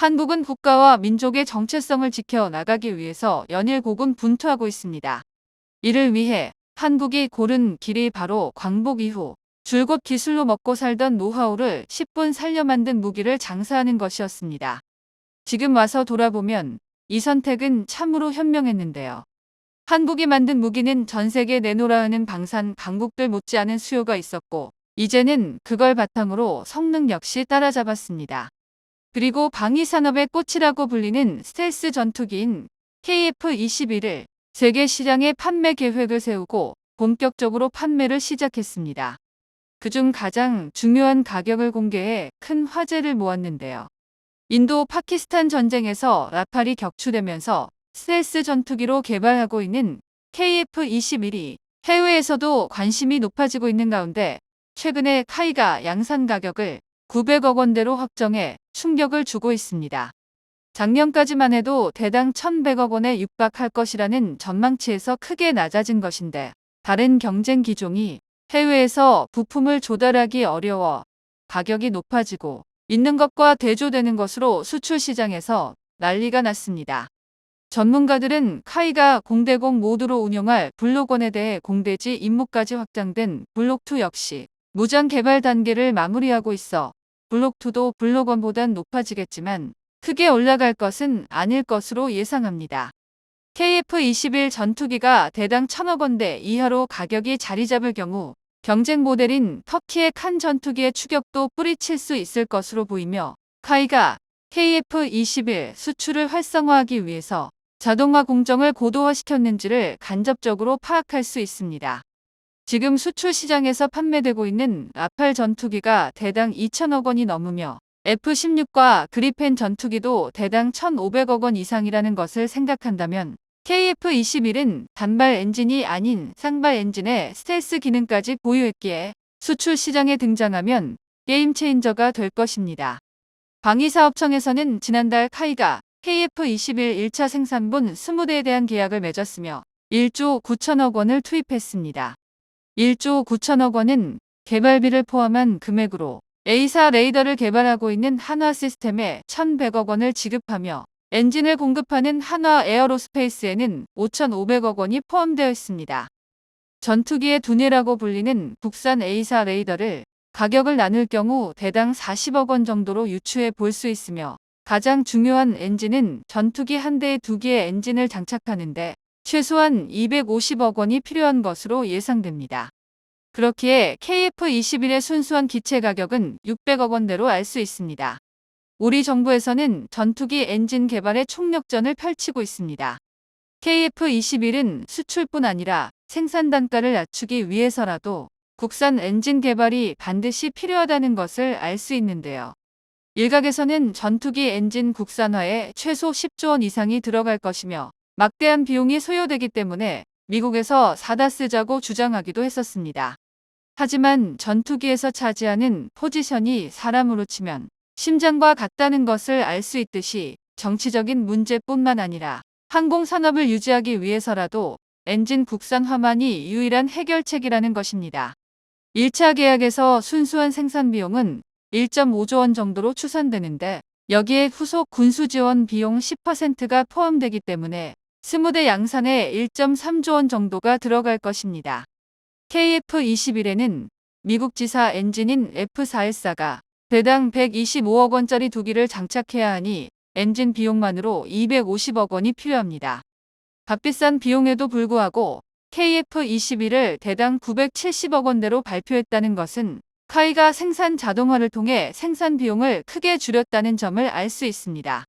한국은 국가와 민족의 정체성을 지켜 나가기 위해서 연일 고군 분투하고 있습니다. 이를 위해 한국이 고른 길이 바로 광복 이후 줄곧 기술로 먹고 살던 노하우를 10분 살려 만든 무기를 장사하는 것이었습니다. 지금 와서 돌아보면 이 선택은 참으로 현명했는데요. 한국이 만든 무기는 전 세계 내놓으라 하는 방산 강국들 못지않은 수요가 있었고 이제는 그걸 바탕으로 성능 역시 따라잡았습니다. 그리고 방위산업의 꽃이라고 불리는 스텔스 전투기인 KF-21을 세계 시장에 판매 계획을 세우고 본격적으로 판매를 시작했습니다. 그중 가장 중요한 가격을 공개해 큰 화제를 모았는데요. 인도 파키스탄 전쟁에서 라팔이 격추되면서 스텔스 전투기로 개발하고 있는 KF-21이 해외에서도 관심이 높아지고 있는 가운데 최근에 카이가 양산 가격을 900억 원대로 확정해 충격을 주고 있습니다. 작년까지만 해도 대당 1100억 원에 육박할 것이라는 전망치에서 크게 낮아진 것인데 다른 경쟁 기종이 해외에서 부품을 조달하기 어려워 가격이 높아지고 있는 것과 대조되는 것으로 수출 시장에서 난리가 났습니다. 전문가들은 카이가 공대공 모두로 운영할 블록1에 대해 공대지 임무까지 확장된 블록2 역시 무장 개발 단계를 마무리하고 있어 블록2도 블록1보단 높아지겠지만 크게 올라갈 것은 아닐 것으로 예상합니다. KF-21 전투기가 대당 1000억 원대 이하로 가격이 자리 잡을 경우 경쟁 모델인 터키의 칸 전투기의 추격도 뿌리칠 수 있을 것으로 보이며 카이가 KF-21 수출을 활성화하기 위해서 자동화 공정을 고도화시켰는지를 간접적으로 파악할 수 있습니다. 지금 수출 시장에서 판매되고 있는 라팔 전투기가 대당 2천억 원이 넘으며 F-16과 그리펜 전투기도 대당 1,500억 원 이상이라는 것을 생각한다면 KF-21은 단발 엔진이 아닌 쌍발 엔진의 스텔스 기능까지 보유했기에 수출 시장에 등장하면 게임 체인저가 될 것입니다. 방위사업청에서는 지난달 카이가 KF-21 1차 생산분 20대에 대한 계약을 맺었으며 1조 9천억 원을 투입했습니다. 1조 9천억 원은 개발비를 포함한 금액으로 A사 레이더를 개발하고 있는 한화 시스템에 1,100억 원을 지급하며 엔진을 공급하는 한화 에어로스페이스에는 5,500억 원이 포함되어 있습니다. 전투기의 두뇌라고 불리는 국산 A사 레이더를 가격을 나눌 경우 대당 40억 원 정도로 유추해 볼 수 있으며 가장 중요한 엔진은 전투기 한 대에 두 개의 엔진을 장착하는데 최소한 250억 원이 필요한 것으로 예상됩니다. 그렇기에 KF-21의 순수한 기체 가격은 600억 원대로 알 수 있습니다. 우리 정부에서는 전투기 엔진 개발에 총력전을 펼치고 있습니다. KF-21은 수출뿐 아니라 생산 단가를 낮추기 위해서라도 국산 엔진 개발이 반드시 필요하다는 것을 알 수 있는데요. 일각에서는 전투기 엔진 국산화에 최소 10조 원 이상이 들어갈 것이며 막대한 비용이 소요되기 때문에 미국에서 사다 쓰자고 주장하기도 했었습니다. 하지만 전투기에서 차지하는 포지션이 사람으로 치면 심장과 같다는 것을 알 수 있듯이 정치적인 문제뿐만 아니라 항공산업을 유지하기 위해서라도 엔진 국산화만이 유일한 해결책이라는 것입니다. 1차 계약에서 순수한 생산 비용은 1.5조 원 정도로 추산되는데 여기에 후속 군수 지원 비용 10%가 포함되기 때문에 20대 양산에 1.3조 원 정도가 들어갈 것입니다. KF-21에는 미국 지사 엔진인 F414가 대당 125억 원짜리 두 기를 장착해야 하니 엔진 비용만으로 250억 원이 필요합니다. 값비싼 비용에도 불구하고 KF-21을 대당 970억 원대로 발표했다는 것은 카이가 생산 자동화를 통해 생산 비용을 크게 줄였다는 점을 알 수 있습니다.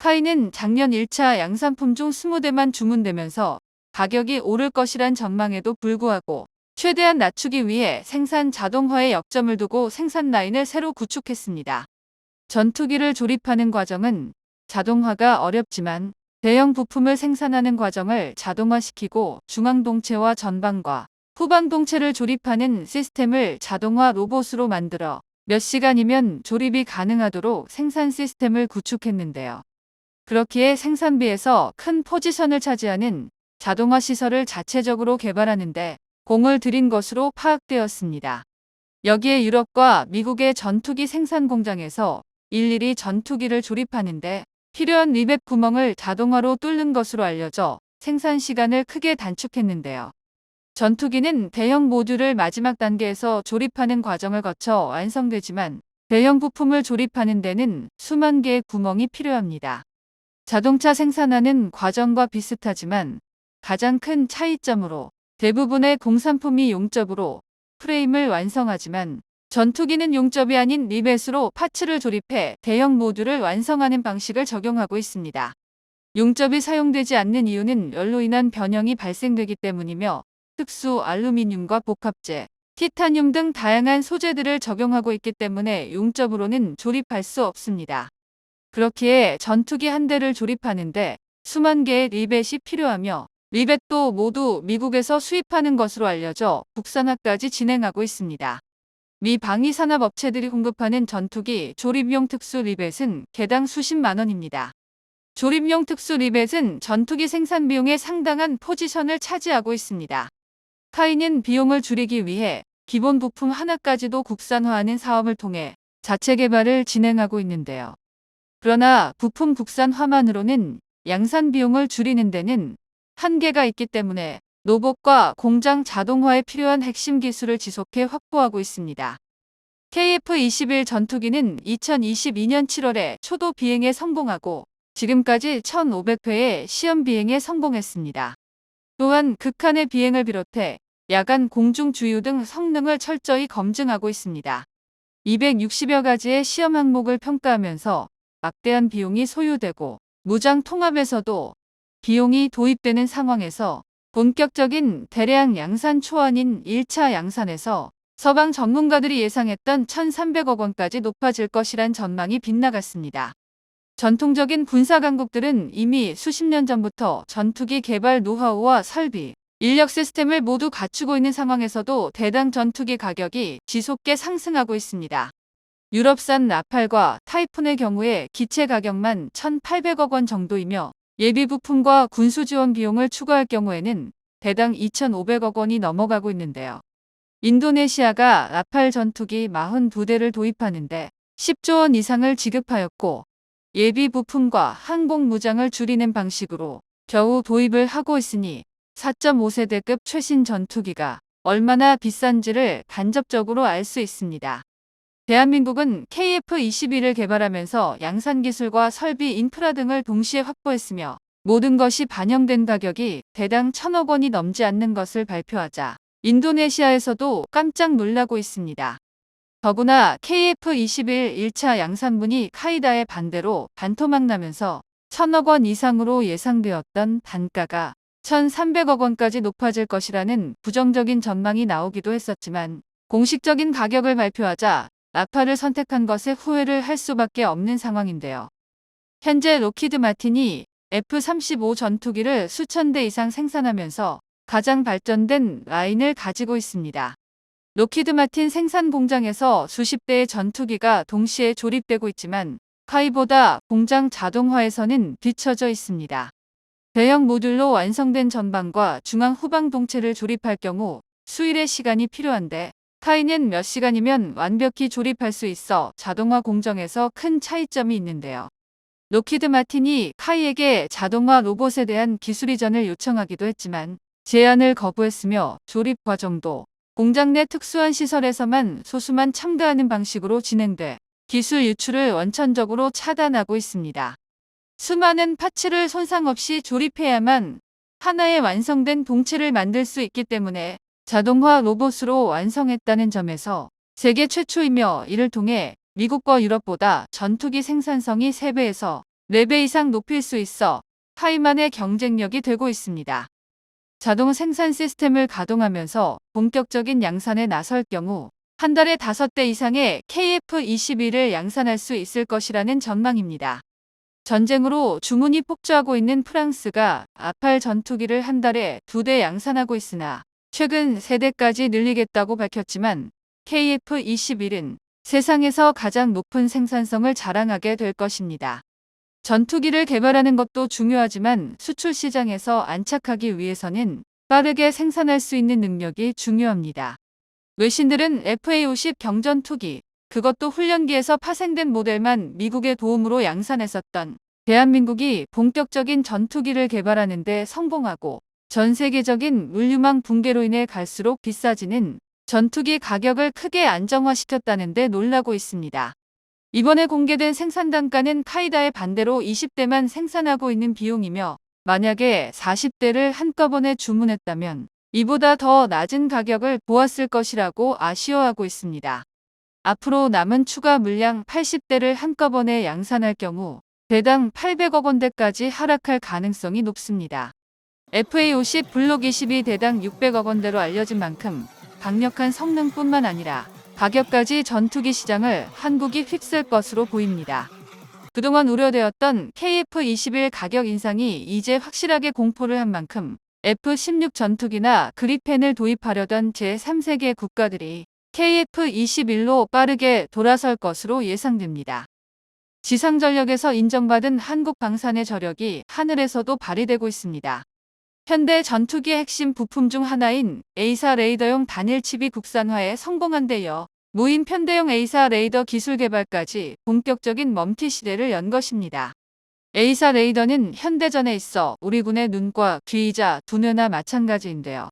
카이는 작년 1차 양산품 중 20대만 주문되면서 가격이 오를 것이란 전망에도 불구하고 최대한 낮추기 위해 생산 자동화에 역점을 두고 생산 라인을 새로 구축했습니다. 전투기를 조립하는 과정은 자동화가 어렵지만 대형 부품을 생산하는 과정을 자동화시키고 중앙동체와 전방과 후방동체를 조립하는 시스템을 자동화 로봇으로 만들어 몇 시간이면 조립이 가능하도록 생산 시스템을 구축했는데요. 그렇기에 생산비에서 큰 포지션을 차지하는 자동화 시설을 자체적으로 개발하는데 공을 들인 것으로 파악되었습니다. 여기에 유럽과 미국의 전투기 생산 공장에서 일일이 전투기를 조립하는데 필요한 리벳 구멍을 자동화로 뚫는 것으로 알려져 생산 시간을 크게 단축했는데요. 전투기는 대형 모듈을 마지막 단계에서 조립하는 과정을 거쳐 완성되지만 대형 부품을 조립하는 데는 수만 개의 구멍이 필요합니다. 자동차 생산하는 과정과 비슷하지만 가장 큰 차이점으로 대부분의 공산품이 용접으로 프레임을 완성하지만 전투기는 용접이 아닌 리벳으로 파츠를 조립해 대형 모듈을 완성하는 방식을 적용하고 있습니다. 용접이 사용되지 않는 이유는 열로 인한 변형이 발생되기 때문이며 특수 알루미늄과 복합재, 티타늄 등 다양한 소재들을 적용하고 있기 때문에 용접으로는 조립할 수 없습니다. 그렇기에 전투기 한 대를 조립하는데 수만 개의 리벳이 필요하며 리벳도 모두 미국에서 수입하는 것으로 알려져 국산화까지 진행하고 있습니다. 미 방위산업 업체들이 공급하는 전투기 조립용 특수 리벳은 개당 수십만 원입니다. 조립용 특수 리벳은 전투기 생산 비용의 상당한 포지션을 차지하고 있습니다. 카이는 비용을 줄이기 위해 기본 부품 하나까지도 국산화하는 사업을 통해 자체 개발을 진행하고 있는데요. 그러나 부품 국산 화만으로는 양산 비용을 줄이는 데는 한계가 있기 때문에 로봇과 공장 자동화에 필요한 핵심 기술을 지속해 확보하고 있습니다. KF-21 전투기는 2022년 7월에 초도 비행에 성공하고 지금까지 1,500회의 시험 비행에 성공했습니다. 또한 극한의 비행을 비롯해 야간 공중 주유 등 성능을 철저히 검증하고 있습니다. 260여 가지의 시험 항목을 평가하면서 막대한 비용이 소요되고 무장 통합에서도 비용이 도입되는 상황에서 본격적인 대량 양산 초안인 1차 양산에서 서방 전문가들이 예상했던 1,300억 원까지 높아질 것이란 전망이 빗나갔습니다. 전통적인 군사 강국들은 이미 수십 년 전부터 전투기 개발 노하우와 설비, 인력 시스템을 모두 갖추고 있는 상황에서도 대당 전투기 가격이 지속계 상승하고 있습니다. 유럽산 라팔과 타이푼의 경우에 기체 가격만 1,800억 원 정도이며 예비 부품과 군수 지원 비용을 추가할 경우에는 대당 2,500억 원이 넘어가고 있는데요. 인도네시아가 라팔 전투기 42대를 도입하는데 10조 원 이상을 지급하였고 예비 부품과 항공 무장을 줄이는 방식으로 겨우 도입을 하고 있으니 4.5세대급 최신 전투기가 얼마나 비싼지를 간접적으로 알 수 있습니다. 대한민국은 KF-21을 개발하면서 양산 기술과 설비 인프라 등을 동시에 확보했으며 모든 것이 반영된 가격이 대당 천억 원이 넘지 않는 것을 발표하자 인도네시아에서도 깜짝 놀라고 있습니다. 더구나 KF-21 1차 양산분이 카이다의 반대로 반토막 나면서 천억 원 이상으로 예상되었던 단가가 1,300억 원까지 높아질 것이라는 부정적인 전망이 나오기도 했었지만 공식적인 가격을 발표하자 라파를 선택한 것에 후회를 할 수밖에 없는 상황인데요. 현재 로키드 마틴이 F-35 전투기를 수천 대 이상 생산하면서 가장 발전된 라인을 가지고 있습니다. 로키드 마틴 생산 공장에서 수십 대의 전투기가 동시에 조립되고 있지만 카이보다 공장 자동화에서는 뒤처져 있습니다. 대형 모듈로 완성된 전방과 중앙 후방 동체를 조립할 경우 수일의 시간이 필요한데 카이는 몇 시간이면 완벽히 조립할 수 있어 자동화 공정에서 큰 차이점이 있는데요. 로키드 마틴이 카이에게 자동화 로봇에 대한 기술 이전을 요청하기도 했지만 제안을 거부했으며 조립 과정도 공장 내 특수한 시설에서만 소수만 참가하는 방식으로 진행돼 기술 유출을 원천적으로 차단하고 있습니다. 수많은 파츠를 손상 없이 조립해야만 하나의 완성된 동체를 만들 수 있기 때문에 자동화 로봇으로 완성했다는 점에서 세계 최초이며 이를 통해 미국과 유럽보다 전투기 생산성이 3배에서 4배 이상 높일 수 있어 카이만의 경쟁력이 되고 있습니다. 자동 생산 시스템을 가동하면서 본격적인 양산에 나설 경우 한 달에 5대 이상의 KF-21을 양산할 수 있을 것이라는 전망입니다. 전쟁으로 주문이 폭주하고 있는 프랑스가 아팔 전투기를 한 달에 2대 양산하고 있으나 최근 3대까지 늘리겠다고 밝혔지만 KF-21은 세상에서 가장 높은 생산성을 자랑하게 될 것입니다. 전투기를 개발하는 것도 중요하지만 수출 시장에서 안착하기 위해서는 빠르게 생산할 수 있는 능력이 중요합니다. 외신들은 FA-50 경전투기, 그것도 훈련기에서 파생된 모델만 미국의 도움으로 양산했었던 대한민국이 본격적인 전투기를 개발하는 데 성공하고 전 세계적인 물류망 붕괴로 인해 갈수록 비싸지는 전투기 가격을 크게 안정화시켰다는 데 놀라고 있습니다. 이번에 공개된 생산 단가는 카이다의 반대로 20대만 생산하고 있는 비용이며 만약에 40대를 한꺼번에 주문했다면 이보다 더 낮은 가격을 보았을 것이라고 아쉬워하고 있습니다. 앞으로 남은 추가 물량 80대를 한꺼번에 양산할 경우 대당 800억 원대까지 하락할 가능성이 높습니다. FA50 블록 20이 대당 600억 원대로 알려진 만큼 강력한 성능뿐만 아니라 가격까지 전투기 시장을 한국이 휩쓸 것으로 보입니다. 그동안 우려되었던 KF-21 가격 인상이 이제 확실하게 공포를 한 만큼 F-16 전투기나 그리펜을 도입하려던 제3세계 국가들이 KF-21로 빠르게 돌아설 것으로 예상됩니다. 지상전력에서 인정받은 한국 방산의 저력이 하늘에서도 발휘되고 있습니다. 현대 전투기의 핵심 부품 중 하나인 A사 레이더용 단일 칩이 국산화에 성공한 데이어 무인 편대용 A사 레이더 기술 개발까지 본격적인 멈티 시대를 연 것입니다. A사 레이더는 현대전에 있어 우리 군의 눈과 귀이자 두뇌나 마찬가지인데요.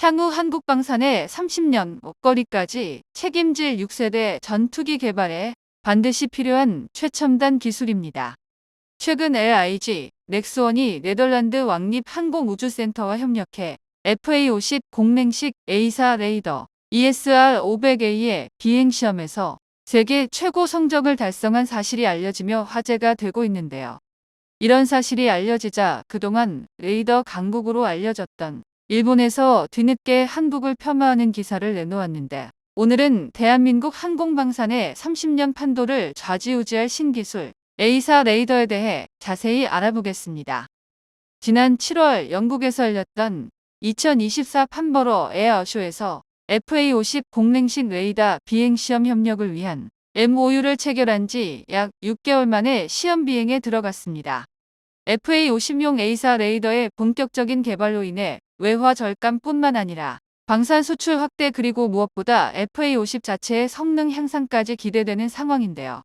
향후 한국 방산의 30년 먹거리까지 책임질 6세대 전투기 개발에 반드시 필요한 최첨단 기술입니다. 최근 LIG, 넥스원이 네덜란드 왕립 항공우주센터와 협력해 FA50 공랭식 A사 레이더 ESR 500A의 비행시험에서 세계 최고 성적을 달성한 사실이 알려지며 화제가 되고 있는데요. 이런 사실이 알려지자 그동안 레이더 강국으로 알려졌던 일본에서 뒤늦게 한국을 폄하하는 기사를 내놓았는데 오늘은 대한민국 항공방산의 30년 판도를 좌지우지할 신기술 A사 레이더에 대해 자세히 알아보겠습니다. 지난 7월 영국에서 열렸던 2024 판버러 에어쇼에서 FA50 공랭식 레이더 비행시험 협력을 위한 MOU를 체결한 지 약 6개월 만에 시험 비행에 들어갔습니다. FA50용 A사 레이더의 본격적인 개발로 인해 외화 절감뿐만 아니라 방산 수출 확대 그리고 무엇보다 FA50 자체의 성능 향상까지 기대되는 상황인데요.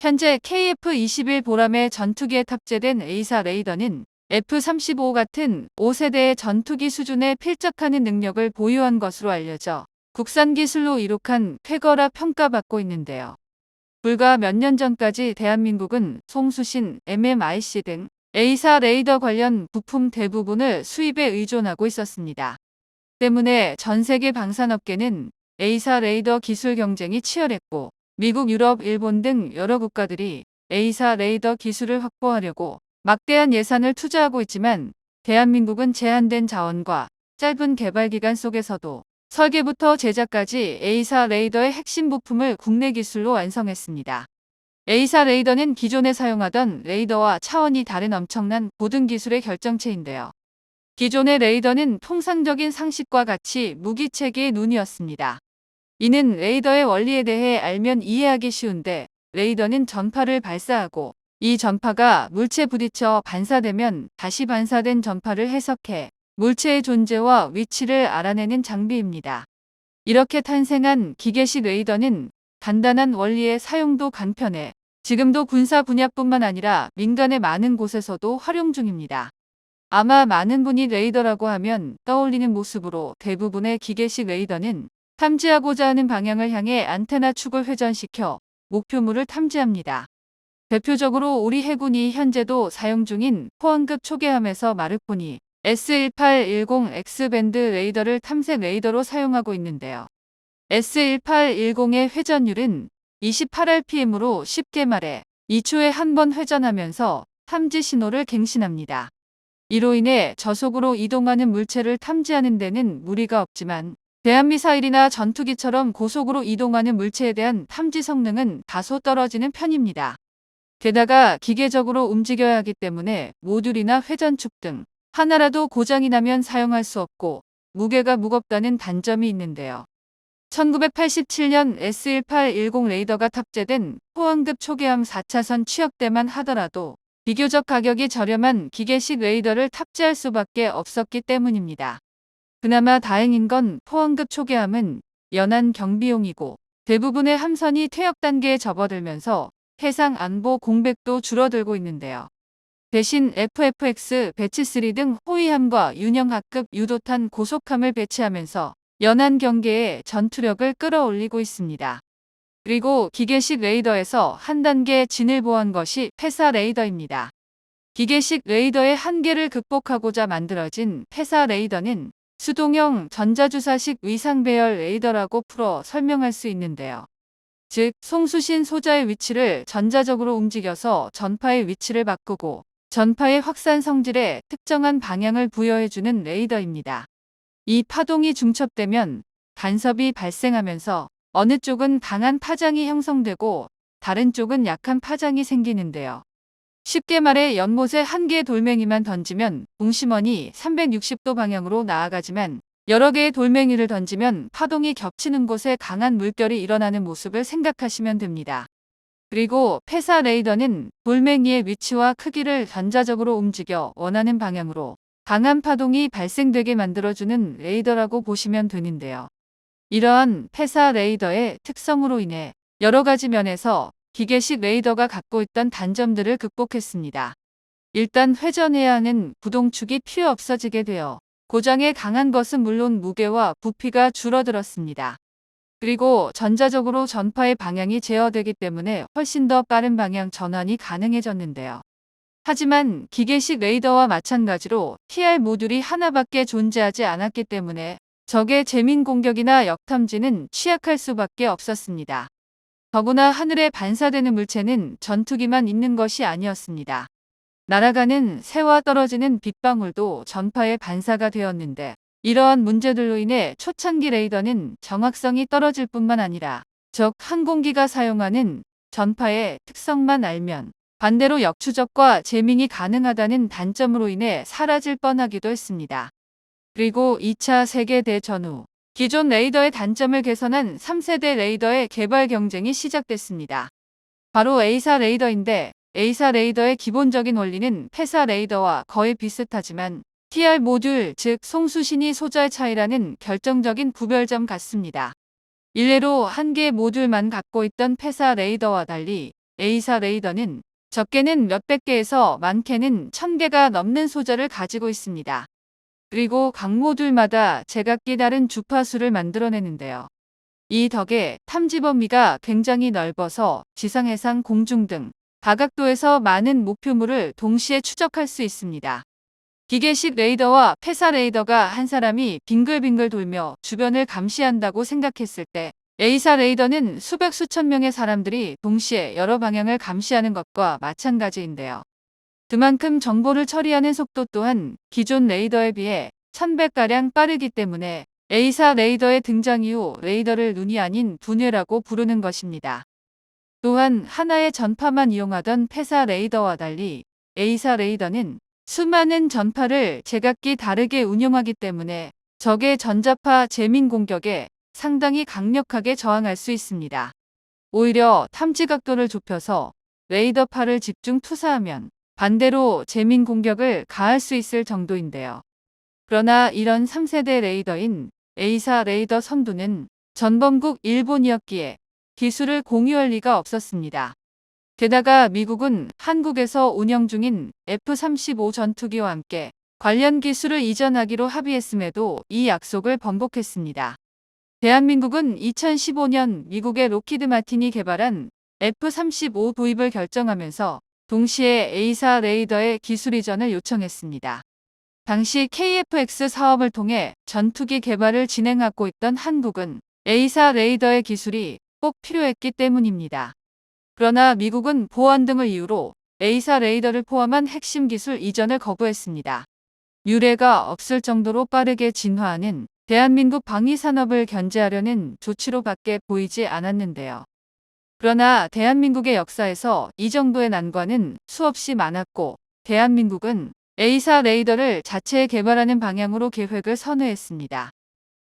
현재 KF-21 보람의 전투기에 탑재된 A사 레이더는 F-35 같은 5세대의 전투기 수준에 필적하는 능력을 보유한 것으로 알려져 국산 기술로 이룩한 쾌거라 평가받고 있는데요. 불과 몇 년 전까지 대한민국은 송수신, MMIC 등 A사 레이더 관련 부품 대부분을 수입에 의존하고 있었습니다. 때문에 전 세계 방산업계는 A사 레이더 기술 경쟁이 치열했고 미국, 유럽, 일본 등 여러 국가들이 A사 레이더 기술을 확보하려고 막대한 예산을 투자하고 있지만 대한민국은 제한된 자원과 짧은 개발 기간 속에서도 설계부터 제작까지 A사 레이더의 핵심 부품을 국내 기술로 완성했습니다. A사 레이더는 기존에 사용하던 레이더와 차원이 다른 엄청난 고등 기술의 결정체인데요. 기존의 레이더는 통상적인 상식과 같이 무기체계의 눈이었습니다. 이는 레이더의 원리에 대해 알면 이해하기 쉬운데 레이더는 전파를 발사하고 이 전파가 물체에 부딪혀 반사되면 다시 반사된 전파를 해석해 물체의 존재와 위치를 알아내는 장비입니다. 이렇게 탄생한 기계식 레이더는 간단한 원리의 사용도 간편해 지금도 군사 분야뿐만 아니라 민간의 많은 곳에서도 활용 중입니다. 아마 많은 분이 레이더라고 하면 떠올리는 모습으로 대부분의 기계식 레이더는 탐지하고자 하는 방향을 향해 안테나 축을 회전시켜 목표물을 탐지합니다. 대표적으로 우리 해군이 현재도 사용 중인 포항급 초계함에서 마르코니 S1810X밴드 레이더를 탐색 레이더로 사용하고 있는데요. S1810의 회전율은 28rpm으로 쉽게 말해 2초에 한 번 회전하면서 탐지 신호를 갱신합니다. 이로 인해 저속으로 이동하는 물체를 탐지하는 데는 무리가 없지만 대한미사일이나 전투기처럼 고속으로 이동하는 물체에 대한 탐지 성능은 다소 떨어지는 편입니다. 게다가 기계적으로 움직여야 하기 때문에 모듈이나 회전축 등 하나라도 고장이 나면 사용할 수 없고 무게가 무겁다는 단점이 있는데요. 1987년 S1810 레이더가 탑재된 포항급 초계함 4차선 취역대만 하더라도 비교적 가격이 저렴한 기계식 레이더를 탑재할 수밖에 없었기 때문입니다. 그나마 다행인 건 포항급 초계함은 연안 경비용이고 대부분의 함선이 퇴역 단계에 접어들면서 해상 안보 공백도 줄어들고 있는데요. 대신 FFX 배치3 등 호위함과 윤영하급 유도탄 고속함을 배치하면서 연안 경계의 전투력을 끌어올리고 있습니다. 그리고 기계식 레이더에서 한 단계 진을 보한 것이 페사 레이더입니다. 기계식 레이더의 한계를 극복하고자 만들어진 페사 레이더는 수동형 전자주사식 위상 배열 레이더라고 풀어 설명할 수 있는데요. 즉, 송수신 소자의 위치를 전자적으로 움직여서 전파의 위치를 바꾸고 전파의 확산 성질에 특정한 방향을 부여해주는 레이더입니다. 이 파동이 중첩되면 간섭이 발생하면서 어느 쪽은 강한 파장이 형성되고 다른 쪽은 약한 파장이 생기는데요. 쉽게 말해 연못에 한 개의 돌멩이만 던지면 동심원이 360도 방향으로 나아가지만 여러 개의 돌멩이를 던지면 파동이 겹치는 곳에 강한 물결이 일어나는 모습을 생각하시면 됩니다. 그리고 페사 레이더는 돌멩이의 위치와 크기를 전자적으로 움직여 원하는 방향으로 강한 파동이 발생되게 만들어주는 레이더라고 보시면 되는데요. 이러한 페사 레이더의 특성으로 인해 여러 가지 면에서 기계식 레이더가 갖고 있던 단점들을 극복했습니다. 일단 회전해야 하는 구동축이 필요 없어지게 되어 고장에 강한 것은 물론 무게와 부피가 줄어들었습니다. 그리고 전자적으로 전파의 방향이 제어되기 때문에 훨씬 더 빠른 방향 전환이 가능해졌는데요. 하지만 기계식 레이더와 마찬가지로 TR 모듈이 하나밖에 존재하지 않았기 때문에 적의 재민 공격이나 역탐지는 취약할 수밖에 없었습니다. 더구나 하늘에 반사되는 물체는 전투기만 있는 것이 아니었습니다. 날아가는 새와 떨어지는 빗방울도 전파의 반사가 되었는데 이러한 문제들로 인해 초창기 레이더는 정확성이 떨어질 뿐만 아니라 적 항공기가 사용하는 전파의 특성만 알면 반대로 역추적과 재밍이 가능하다는 단점으로 인해 사라질 뻔하기도 했습니다. 그리고 2차 세계대전 후 기존 레이더의 단점을 개선한 3세대 레이더의 개발 경쟁이 시작됐습니다. 바로 A사 레이더인데 A사 레이더의 기본적인 원리는 페사 레이더와 거의 비슷하지만 TR 모듈 즉 송수신이 소자의 차이라는 결정적인 구별점 같습니다. 일례로 한 개의 모듈만 갖고 있던 페사 레이더와 달리 A사 레이더는 적게는 몇백 개에서 많게는 천 개가 넘는 소자를 가지고 있습니다. 그리고 각 모듈마다 제각기 다른 주파수를 만들어내는데요. 이 덕에 탐지 범위가 굉장히 넓어서 지상, 해상, 공중 등 다각도에서 많은 목표물을 동시에 추적할 수 있습니다. 기계식 레이더와 페사 레이더가 한 사람이 빙글빙글 돌며 주변을 감시한다고 생각했을 때 A사 레이더는 수백 수천 명의 사람들이 동시에 여러 방향을 감시하는 것과 마찬가지인데요. 그만큼 정보를 처리하는 속도 또한 기존 레이더에 비해 1000배가량 빠르기 때문에 A사 레이더의 등장 이후 레이더를 눈이 아닌 두뇌라고 부르는 것입니다. 또한 하나의 전파만 이용하던 페사 레이더와 달리 A사 레이더는 수많은 전파를 제각기 다르게 운용하기 때문에 적의 전자파 재민 공격에 상당히 강력하게 저항할 수 있습니다. 오히려 탐지 각도를 좁혀서 레이더파를 집중 투사하면 반대로 재민 공격을 가할 수 있을 정도인데요. 그러나 이런 3세대 레이더인 A사 레이더 선두는 전범국 일본이었기에 기술을 공유할 리가 없었습니다. 게다가 미국은 한국에서 운영 중인 F-35 전투기와 함께 관련 기술을 이전하기로 합의했음에도 이 약속을 번복했습니다. 대한민국은 2015년 미국의 로키드 마틴이 개발한 F-35 도입을 결정하면서 동시에 A사 레이더의 기술 이전을 요청했습니다. 당시 KFX 사업을 통해 전투기 개발을 진행하고 있던 한국은 A사 레이더의 기술이 꼭 필요했기 때문입니다. 그러나 미국은 보안 등을 이유로 A사 레이더를 포함한 핵심 기술 이전을 거부했습니다. 유례가 없을 정도로 빠르게 진화하는 대한민국 방위산업을 견제하려는 조치로밖에 보이지 않았는데요. 그러나 대한민국의 역사에서 이 정도의 난관은 수없이 많았고 대한민국은 A사 레이더를 자체 개발하는 방향으로 계획을 선회했습니다.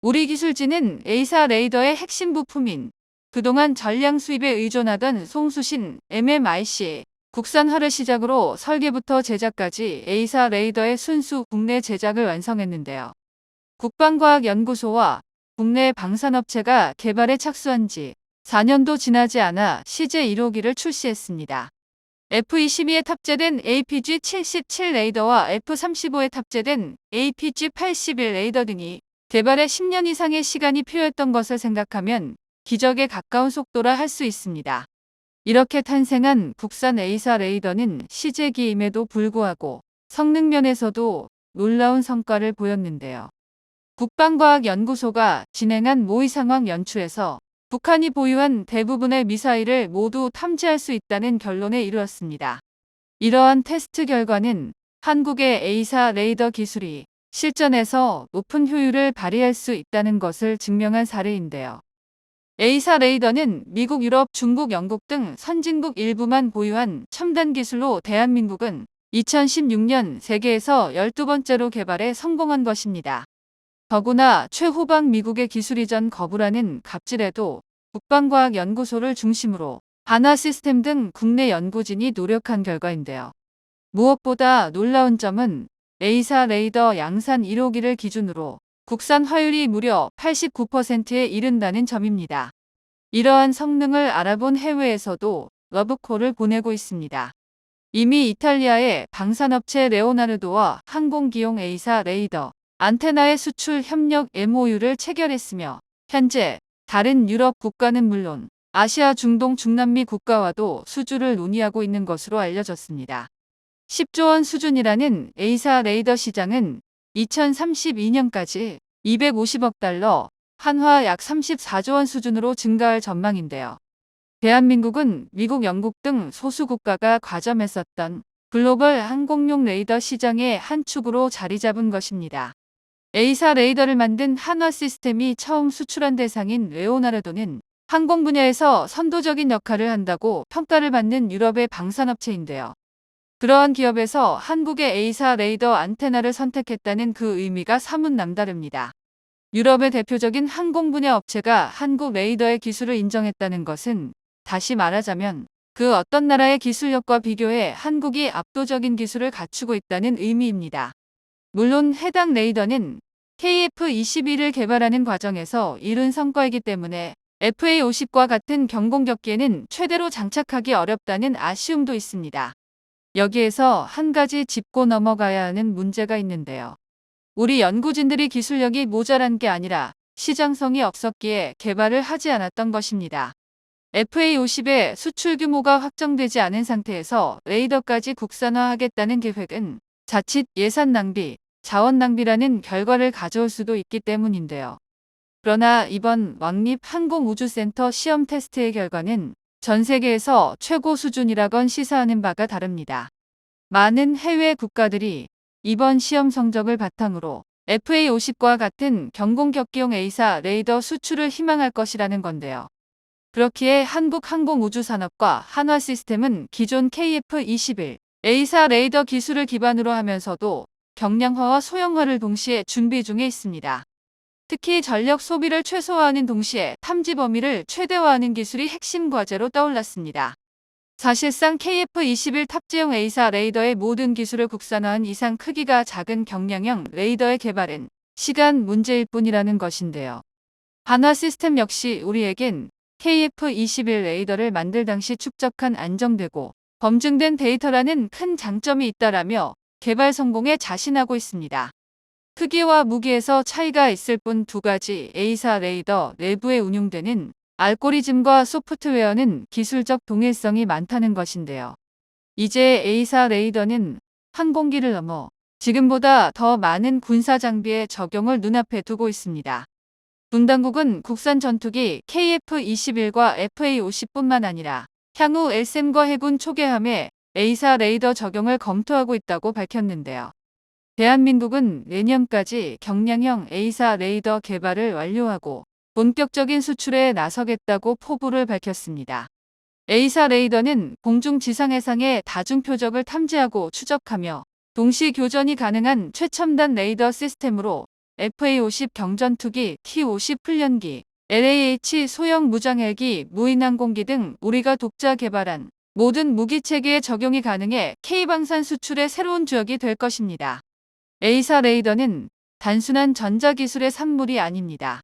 우리 기술진은 A사 레이더의 핵심 부품인 그동안 전량 수입에 의존하던 송수신 MMIC 국산화를 시작으로 설계부터 제작까지 A사 레이더의 순수 국내 제작을 완성했는데요. 국방과학연구소와 국내 방산업체가 개발에 착수한 지 4년도 지나지 않아 CJ 1호기를 출시했습니다. F-22에 탑재된 APG-77 레이더와 F-35에 탑재된 APG-81 레이더 등이 개발에 10년 이상의 시간이 필요했던 것을 생각하면 기적에 가까운 속도라 할 수 있습니다. 이렇게 탄생한 국산 A사 레이더는 시제기임에도 불구하고 성능 면에서도 놀라운 성과를 보였는데요. 국방과학연구소가 진행한 모의 상황 연출에서 북한이 보유한 대부분의 미사일을 모두 탐지할 수 있다는 결론에 이르렀습니다. 이러한 테스트 결과는 한국의 A사 레이더 기술이 실전에서 높은 효율을 발휘할 수 있다는 것을 증명한 사례인데요. A사 레이더는 미국, 유럽, 중국, 영국 등 선진국 일부만 보유한 첨단 기술로 대한민국은 2016년 세계에서 12번째로 개발에 성공한 것입니다. 더구나 최후방 미국의 기술 이전 거부라는 갑질에도 국방과학연구소를 중심으로 한화 시스템 등 국내 연구진이 노력한 결과인데요. 무엇보다 놀라운 점은 A사 레이더 양산 1호기를 기준으로 국산 화율이 무려 89%에 이른다는 점입니다. 이러한 성능을 알아본 해외에서도 러브콜을 보내고 있습니다. 이미 이탈리아의 방산업체 레오나르도와 항공기용 A사 레이더, 안테나의 수출 협력 MOU를 체결했으며 현재 다른 유럽 국가는 물론 아시아 중동 중남미 국가와도 수주를 논의하고 있는 것으로 알려졌습니다. 10조 원 수준이라는 A사 레이더 시장은 2032년까지 250억 달러, 한화 약 34조 원 수준으로 증가할 전망인데요. 대한민국은 미국, 영국 등 소수 국가가 과점했었던 글로벌 항공용 레이더 시장의 한 축으로 자리 잡은 것입니다. A사 레이더를 만든 한화 시스템이 처음 수출한 대상인 레오나르도는 항공 분야에서 선도적인 역할을 한다고 평가를 받는 유럽의 방산업체인데요. 그러한 기업에서 한국의 A사 레이더 안테나를 선택했다는 그 의미가 사뭇 남다릅니다. 유럽의 대표적인 항공 분야 업체가 한국 레이더의 기술을 인정했다는 것은 다시 말하자면 그 어떤 나라의 기술력과 비교해 한국이 압도적인 기술을 갖추고 있다는 의미입니다. 물론 해당 레이더는 KF-21을 개발하는 과정에서 이룬 성과이기 때문에 FA-50과 같은 경공격기에는 최대로 장착하기 어렵다는 아쉬움도 있습니다. 여기에서 한 가지 짚고 넘어가야 하는 문제가 있는데요. 우리 연구진들이 기술력이 모자란 게 아니라 시장성이 없었기에 개발을 하지 않았던 것입니다. FA-50의 수출 규모가 확정되지 않은 상태에서 레이더까지 국산화하겠다는 계획은 자칫 예산 낭비, 자원 낭비라는 결과를 가져올 수도 있기 때문인데요. 그러나 이번 왕립 항공우주센터 시험 테스트의 결과는 전 세계에서 최고 수준이라건 시사하는 바가 다릅니다. 많은 해외 국가들이 이번 시험 성적을 바탕으로 FA-50과 같은 경공격기용 A사 레이더 수출을 희망할 것이라는 건데요. 그렇기에 한국항공우주산업과 한화 시스템은 기존 KF-21 A사 레이더 기술을 기반으로 하면서도 경량화와 소형화를 동시에 준비 중에 있습니다. 특히 전력 소비를 최소화하는 동시에 탐지 범위를 최대화하는 기술이 핵심 과제로 떠올랐습니다. 사실상 KF-21 탑재용 A사 레이더의 모든 기술을 국산화한 이상 크기가 작은 경량형 레이더의 개발은 시간 문제일 뿐이라는 것인데요. 한화 시스템 역시 우리에겐 KF-21 레이더를 만들 당시 축적한 안정되고 검증된 데이터라는 큰 장점이 있다라며 개발 성공에 자신하고 있습니다. 크기와 무게에서 차이가 있을 뿐 두 가지 A사 레이더 내부에 운용되는 알고리즘과 소프트웨어는 기술적 동일성이 많다는 것인데요. 이제 A사 레이더는 항공기를 넘어 지금보다 더 많은 군사 장비의 적용을 눈앞에 두고 있습니다. 분당국은 국산 전투기 KF-21과 FA-50뿐만 아니라 향후 LSM과 해군 초계함에 A사 레이더 적용을 검토하고 있다고 밝혔는데요. 대한민국은 내년까지 경량형 A사 레이더 개발을 완료하고 본격적인 수출에 나서겠다고 포부를 밝혔습니다. A사 레이더는 공중 지상 해상의 다중 표적을 탐지하고 추적하며 동시 교전이 가능한 최첨단 레이더 시스템으로 FA-50 경전투기, T-50 훈련기, LAH 소형 무장헬기, 무인항공기 등 우리가 독자 개발한 모든 무기 체계에 적용이 가능해 K방산 수출의 새로운 주역이 될 것입니다. A사 레이더는 단순한 전자기술의 산물이 아닙니다.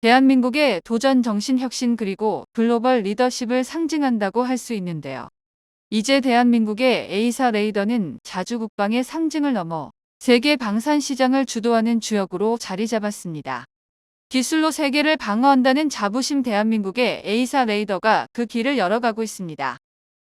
대한민국의 도전 정신 혁신 그리고 글로벌 리더십을 상징한다고 할 수 있는데요. 이제 대한민국의 A사 레이더는 자주 국방의 상징을 넘어 세계 방산 시장을 주도하는 주역으로 자리 잡았습니다. 기술로 세계를 방어한다는 자부심 대한민국의 A사 레이더가 그 길을 열어가고 있습니다.